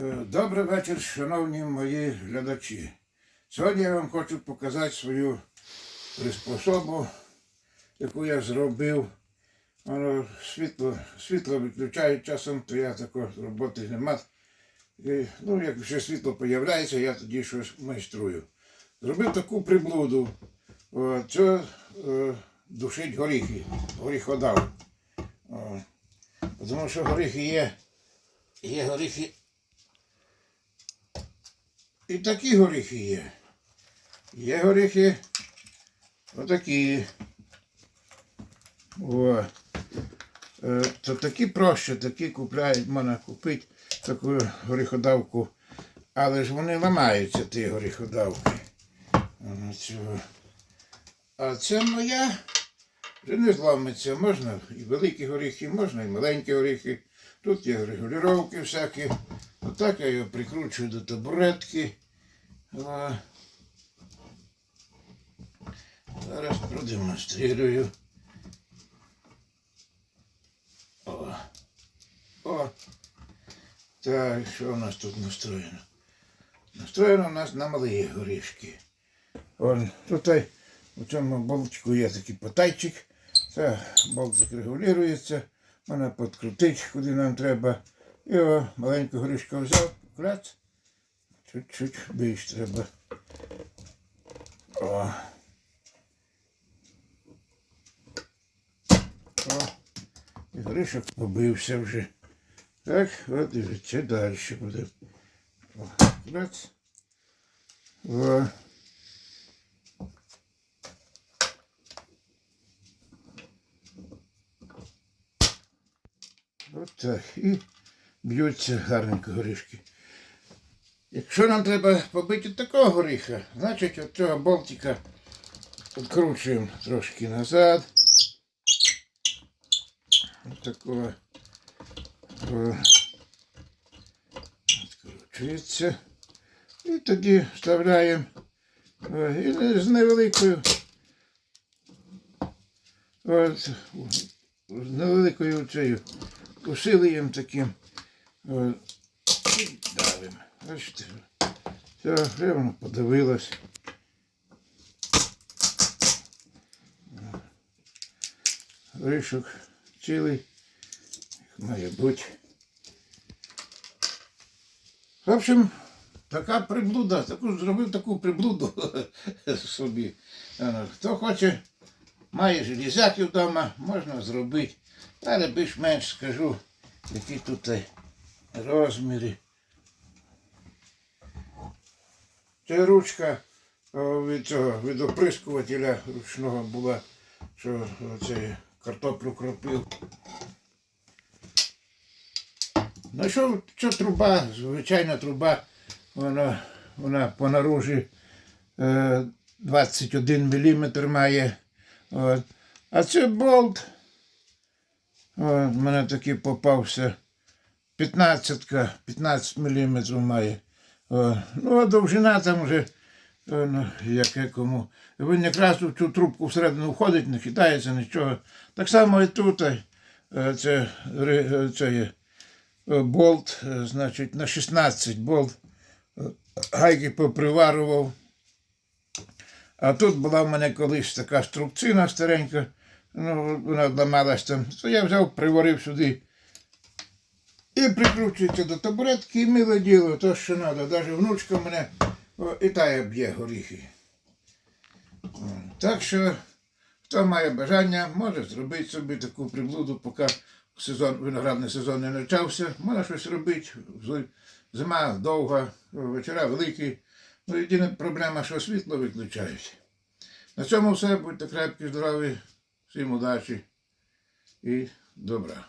Е, Добрий вечір, шановні мої глядачі. Сьогодні я вам хочу показати свою приспособу, яку я зробив. Воно світло, світло виключають часом, то я такої роботи нема. І, ну, як вже світло з'являється, я тоді щось майструю. Зробив таку приблуду. Це е, душить горіхи, горіходав. Тому що горіхи є, є горіхи і такі горіхи є. Є горіхи отакі. О. Е, То такі проще, такі купляють, можна купити таку горіходавку. Але ж вони ламаються, ті горіходавки. А це моя вже не зламиться. Можна і великі горіхи, можна і маленькі горіхи. Тут є регулювання всякі. Отак я його прикручую до табуретки. Зараз продемонструю. О. О. Так, що у нас тут настроєно? Настроєно у нас на малі горішки. Тут у цьому болтику є такий потайчик. Це болтик регулюється. Можна підкрутити, куди нам треба. І о, маленьку горішку взяв, кляц. Чуть-чуть більш треба. О. О. І горішок побився вже. Так, от і це далі буде. О, кляц. О. Так. І б'ються гарненько горішки. Якщо нам треба побити такого горіха, значить от цього болтика відкручуємо трошки назад. От такого. Відкручується. І тоді вставляємо і з невеликою. От, з невеликою цією усилиєм таким. О, і давимо. Бачите, все, вже воно подивилось. Горішок цілий, має бути. В общем, така приблуда, таку зробив таку приблуду собі. Е, Хто хоче, має железяки вдома, можна зробити. Але більш-менш скажу, які тут е, розміри. Це ручка від цього від оприскувателя ручного була, що оце картоплю кропив. Знайшов що що труба, звичайна труба, вона, вона по наружі е, 21 мм має. От. А це болт. От, в мене такий попався 15 15 мм має. О, ну, а довжина там вже, ну, яке кому. Він якраз у цю трубку всередину входить, не хитається нічого. Так само і тут. е, Це, е, це є е, болт, значить, на 16 болт. Гайки поприварував. А тут була в мене колись така струбцина старенька, ну, вона обламалась там. То я взяв, приварив сюди. І прикручується до табуретки і миле діло, то що треба. Навіть внучка мене о, і тая б'є горіхи. Так що, хто має бажання, може зробити собі таку приблуду, поки сезон, виноградний сезон не почався. Можна щось робити. Зима довга, вечора великі. Ну, єдина проблема, що світло виключають. На цьому все. Будьте крепкі, здорові, всім удачі і добра.